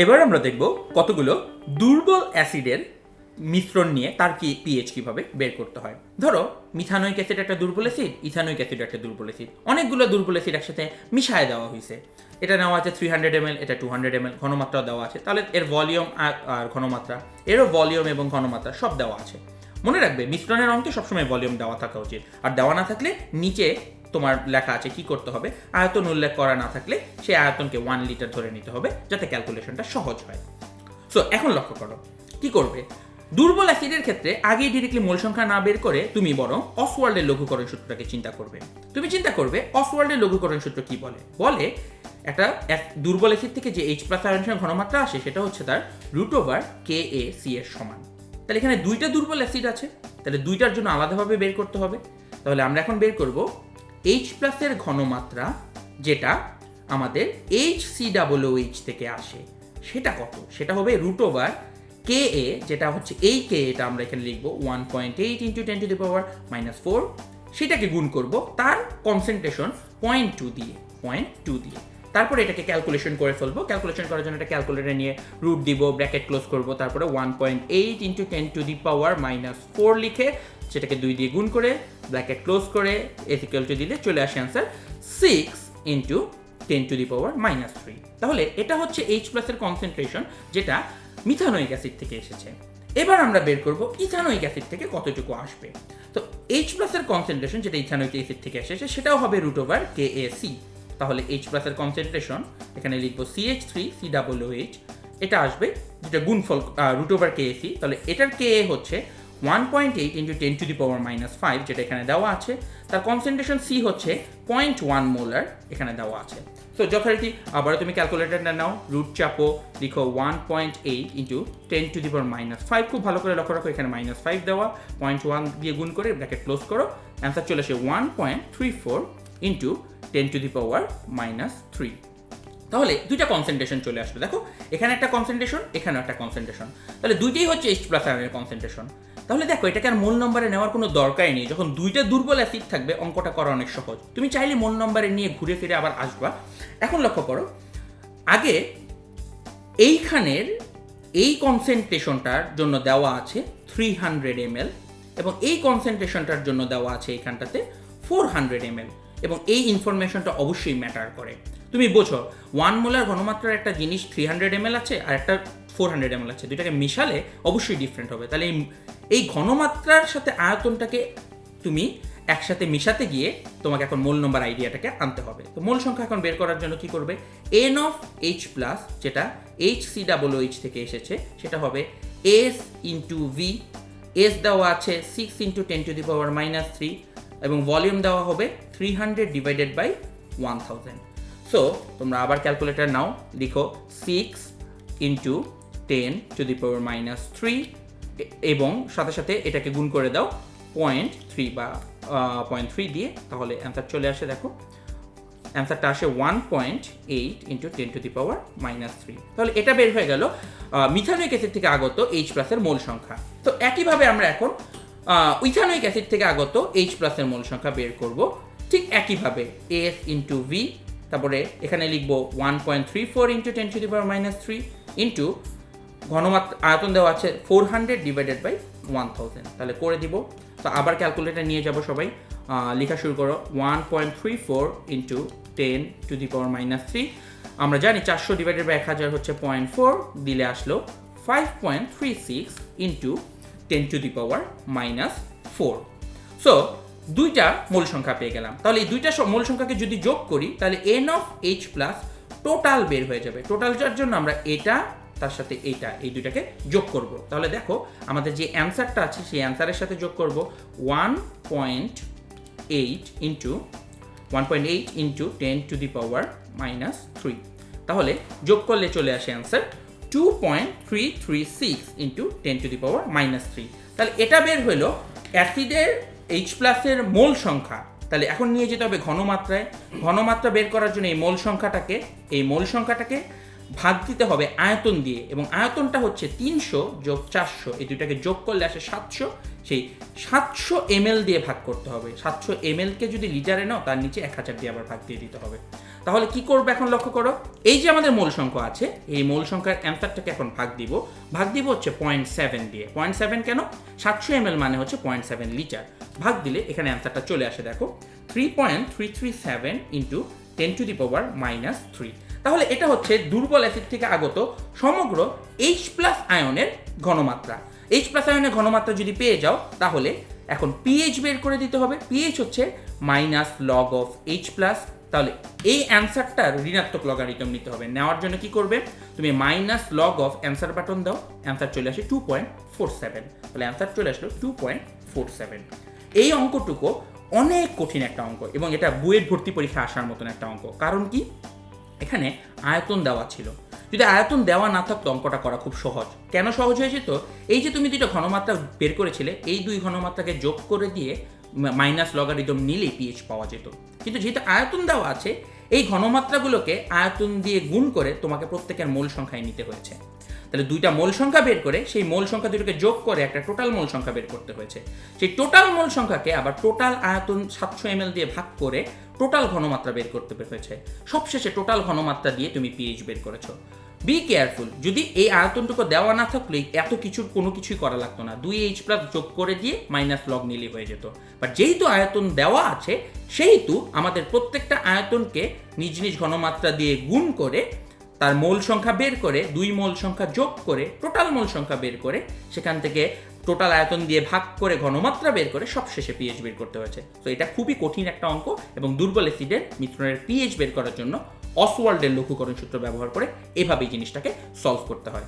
এবার আমরা দেখব কতগুলো দুর্বল অ্যাসিডের মিশ্রণ নিয়ে তার কি পিএইচ কীভাবে বের করতে হয়। ধরো মিথানোইক অ্যাসিড একটা দুর্বল অ্যাসিড ইথানোইক অ্যাসিড একটা দুর্বল অ্যাসিড। অনেকগুলো দুর্বল অ্যাসিড একসাথে মিশায় দেওয়া হয়েছে এটা নেওয়া আছে থ্রি হান্ড্রেড এম এল এটা টু হান্ড্রেড এম এল ঘনমাত্রা দেওয়া আছে। তাহলে এর ভলিউম আর ঘনমাত্রা, এরও ভলিউম এবং ঘনমাত্রা সব দেওয়া আছে। মনে রাখবে, মিশ্রণের অঙ্কে সবসময় ভলিউম দেওয়া থাকা উচিত। আর দেওয়া না থাকলে নিচে তোমার লেখা আছে কি করতে হবে, আয়তন উল্লেখ করা না থাকলে সেই আয়তনকে ওয়ান লিটার ধরে নিতে হবে, যাতে ক্যালকুলেশনটা সহজ হয়। সো এখন লক্ষ্য করো, কি করবে? দুর্বল অ্যাসিডের ক্ষেত্রে আগে ডিরেক্টলি মোল সংখ্যা না বের করে তুমি বরং অসওয়ার্ল্ডের লঘুকরণ সূত্রটাকে চিন্তা করবে। তুমি চিন্তা করবে অসওয়ার্ল্ডের লঘুকরণ সূত্র কি বলে? বলে একটা এক- দুর্বল অ্যাসিড থেকে যে এইচ প্লাস আয়নের ঘনমাত্রা আসে, সেটা হচ্ছে তার root over K A C এর সমান। তাহলে এখানে দুইটা দুর্বল অ্যাসিড আছে, তাহলে দুইটার জন্য আলাদাভাবে বের করতে হবে। তাহলে আমরা এখন বের করব এইচ প্লাসের ঘনমাত্রা, যেটা আমাদের এইচ সি ডাবল এইচ থেকে আসে। সেটা কত? সেটা হবে রুট ওভার কে এ যেটা হচ্ছে এই কে এটা আমরা এখানে লিখব one point eight into ten to the power minus four সেটাকে গুণ করব তার কনসেন্ট্রেশন পয়েন্ট টু দিয়ে পয়েন্ট টু দিয়ে। তারপরে এটাকে ক্যালকুলেশন করে ফেলব। ক্যালকুলেশন করার জন্য এটা ক্যালকুলেটর নিয়ে রুট দিব ব্র্যাকেট ক্লোজ করব, তারপরে one point eight into ten to the power minus four লিখে সেটাকে দুই দিয়ে গুণ করে ব্র্যাকেট ক্লোজ করে এথিক্যাল টু দিলে চলে আসে answer six into ten to the power minus three তাহলে এটা হচ্ছে এইচ প্লাসের কনসেন্ট্রেশন যেটা মিথানোইক অ্যাসিড থেকে এসেছে। এবার আমরা বের করব ইথানোইক অ্যাসিড থেকে কতটুকু আসবে। তো এইচ প্লাসের কনসেন্ট্রেশন যেটা ইথানোইক অ্যাসিড থেকে এসেছে, সেটাও হবে root over K A C তাহলে এইচ প্লাসের কনসেন্ট্রেশন এখানে লিখব C H three C double H এটা আসবে যেটা গুণফল রুট ওভার কে সি তাহলে এটার কে এ হচ্ছে one point eight into ten to the power minus five যেটা এখানে দেওয়া আছে। তার কনসেন্ট্রেশন সি হচ্ছে পয়েন্ট ওয়ান মোলার এখানে দেওয়া আছে। সো যথারীতি, আবারও তুমি ক্যালকুলেটারটা নাও রুট চাপো, লিখো one point eight into ten to the power minus five খুব ভালো করে লক্ষ্য রাখো, এখানে মাইনাস ফাইভ দেওয়া পয়েন্ট ওয়ান দিয়ে গুণ করে ব্র্যাকেট ক্লোজ করো অ্যান্সার চলে আসে one point three four into ten to the power minus three. তাহলে দুইটা কনসেন্ট্রেশন চলে আসবে দেখো, এখানে একটা কনসেন্ট্রেশন এখানে একটা কনসেন্ট্রেশন তাহলে দুইটাই হচ্ছে এইচ প্লাস আয়নের কনসেন্ট্রেশন তাহলে দেখো, এটাকে আর মূল নম্বরে নেওয়ার কোনো দরকারই নেই। যখন দুইটা দুর্বল অ্যাসিড থাকবে, অঙ্কটা করা অনেক সহজ। তুমি চাইলে মূল নম্বরে নিয়ে ঘুরে ফিরে আবার আসবা। এখন লক্ষ্য করো, আগে এইখানের এই কনসেন্ট্রেশনটার জন্য দেওয়া আছে থ্রি হান্ড্রেড এম এবং এই কনসেন্ট্রেশনটার জন্য দেওয়া আছে এইখানটাতে ফোর হান্ড্রেড এম এবং এই ইনফরমেশনটা অবশ্যই ম্যাটার করে। তুমি বোঝো ওয়ান মোলার ঘনমাত্রার একটা জিনিস থ্রি হান্ড্রেড এম আছে আর একটা ফোর হান্ড্রেড এম আছে। দুইটাকে মিশালে অবশ্যই ডিফারেন্ট হবে। তাহলে এই ঘনমাত্রার সাথে আয়তনটাকে তুমি একসাথে মিশাতে গিয়ে তোমাকে এখন মোল নম্বর আইডিয়াটাকে আনতে হবে। তো মোল সংখ্যা এখন বের করার জন্য কি করবে? এন অফ এইচ প্লাস যেটা এইচ সি ডাবল এইচ থেকে এসেছে, সেটা হবে এস ইন্টু ভি এস দেওয়া আছে six into ten to the power minus three এবং ভলিউম দেওয়া হবে three hundred divided by one thousand so তোমরা আবার ক্যালকুলেটর নাও, লিখো six into ten to the power minus three এবং সাথে সাথে এটাকে গুণ করে দাও পয়েন্ট থ্রি বা পয়েন্ট থ্রি দিয়ে, তাহলে অ্যান্সার চলে আসে, দেখো। অ্যান্সারটা আসে one point eight into ten to the power minus three তাহলে এটা বের হয়ে গেল মিথানোইক অ্যাসিড থেকে আগত এইচ প্লাসের মোল সংখ্যা। তো একইভাবে আমরা এখন ইথানোইক অ্যাসিড থেকে আগত এইচ প্লাসের মোল সংখ্যা বের করব। ঠিক একইভাবে এস ইন্টু ভি তারপরে এখানে লিখব one point three four into ten to the power minus three into ঘনমাত্রা আয়তন দেওয়া আছে four hundred divided by one thousand তাহলে করে দিব। তো আবার ক্যালকুলেটার নিয়ে যাব সবাই। লেখা শুরু করো। One point three four into ten to the power minus three আমরা জানি চারশো ডিভাইডেড বাই এক হাজার হচ্ছে পয়েন্ট ফোর দিলে আসলো five point three six into ten to the power minus four so দুইটা মূল সংখ্যা পেয়ে গেলাম। তাহলে এই দুইটা মূল সংখ্যাকে যদি যোগ করি, তাহলে N of H plus total বের হয়ে যাবে। টোটাল টোটালটার জন্য আমরা এটা, তার সাথে এইটা এই দুইটাকে যোগ করব। তাহলে দেখো, আমাদের যে অ্যান্সারটা আছে, সেই অ্যান্সারের সাথে যোগ করব। One point eight into one point eight into ten to the power minus three তাহলে যোগ করলে চলে আসে answer two point three three six into ten to the power minus three তাহলে এটা বের হলো অ্যাসিডের এইচ প্লাসের মোল সংখ্যা, তাহলে এখন নিয়ে যেতে হবে ঘনমাত্রায়। ঘনমাত্রা বের করার জন্য এই মোল সংখ্যাটাকে, এই মোল সংখ্যাটাকে ভাগ দিতে হবে আয়তন দিয়ে। এবং আয়তনটা হচ্ছে তিনশো যোগ চারশো, এই দুইটাকে যোগ করলে আসে সাতশো। সেই সাতশো এম দিয়ে ভাগ করতে হবে। সাতশো এম কে যদি লিটারে নাও, তার নিচে এক হাজার দিয়ে আবার ভাগ দিয়ে দিতে হবে। তাহলে কি করবে এখন লক্ষ্য করো? এই যে আমাদের মূল সংখ্যা আছে, এই মূল সংখ্যার অ্যান্সারটাকে এখন ভাগ দিব। ভাগ দিব হচ্ছে পয়েন্ট সেভেন দিয়ে। পয়েন্ট সেভেন কেন? সাতশো এম মানে হচ্ছে পয়েন্ট সেভেন লিটার। ভাগ দিলে এখানে অ্যান্সারটা চলে আসে, দেখো। Three point three three seven into ten to the power minus three তাহলে এটা হচ্ছে দুর্বল অ্যাসিড থেকে আগত সমগ্র এইচ প্লাস আয়নের ঘনমাত্রা। এইচ প্লাস আয়নের ঘনমাত্রা যদি পেয়ে যাও, তাহলে এখন পিএইচ বের করে দিতে হবে। পিএইচ হচ্ছে minus log of H plus তাহলে এই অ্যান্সারটার ঋণাত্মক লগারিদম নিতে হবে। নেওয়ার জন্য কি করবে? তুমি minus log of answer button দাও। অ্যান্সার চলে আসে টু পয়েন্ট ফোর সেভেন তাহলে অ্যান্সার চলে আসলো টু পয়েন্ট ফোর সেভেন এই অঙ্কটুকু অনেক কঠিন একটা অঙ্ক এবং এটা বুয়েট ভর্তি পরীক্ষা আসার মতন একটা অঙ্ক। কারণ কি? এখানে আয়তন দেওয়া ছিল। যদি আয়তন দেওয়া না থাকতো অঙ্কটা করা খুব সহজ। কেন সহজ হয়ে যেত এই যে তুমি দুটো ঘনমাত্রা বের করেছিলে, এই দুই ঘনমাত্রাকে যোগ করে দিয়ে মাইনাস লগারিদম নিলেই পিএইচ পাওয়া যেত। কিন্তু যেহেতু আয়তন দেওয়া আছে, এই ঘনমাত্রাগুলোকে আয়তন দিয়ে গুণ করে তোমাকে প্রত্যেকের মূল সংখ্যায় নিতে হয়েছে। তাহলে দুইটা মূল সংখ্যা বের করে, সেই মূল সংখ্যা দুটোকে যোগ করে একটা টোটাল মূল সংখ্যা বের করতে হয়েছে। সেই টোটাল মূল সংখ্যাকে আবার টোটাল আয়তন সাতশো এম দিয়ে ভাগ করে টোটাল ঘনমাত্রা বের করতে হয়েছে। সবশেষে টোটাল ঘনমাত্রা দিয়ে তুমি পিএইচ বের করেছ। বি কেয়ারফুল যদি এই আয়তনটুকু দেওয়া না থাকলে এত কিছুর কোনো কিছুই করা লাগতো না। দুই এইচ প্লাস যোগ করে দিয়ে মাইনাস লগ নিলে হয়ে যেত। বাট যেহেতু আয়তন দেওয়া আছে, সেহেতু আমাদের প্রত্যেকটা আয়তনকে নিজ নিজ ঘনমাত্রা দিয়ে গুণ করে, তার মোল সংখ্যা বের করে, দুই মোল সংখ্যা যোগ করে টোটাল মোল সংখ্যা বের করে, সেখান থেকে টোটাল আয়তন দিয়ে ভাগ করে ঘনমাত্রা বের করে সবশেষে পিএইচ বের করতে হয়েছে। তো এটা খুবই কঠিন একটা অঙ্ক এবং দুর্বল অ্যাসিডের মিশ্রণের পিএইচ বের করার জন্য অসওয়াল্ডের লঘুকরণ সূত্র ব্যবহার করে এভাবেই জিনিসটাকে সলভ করতে হয়।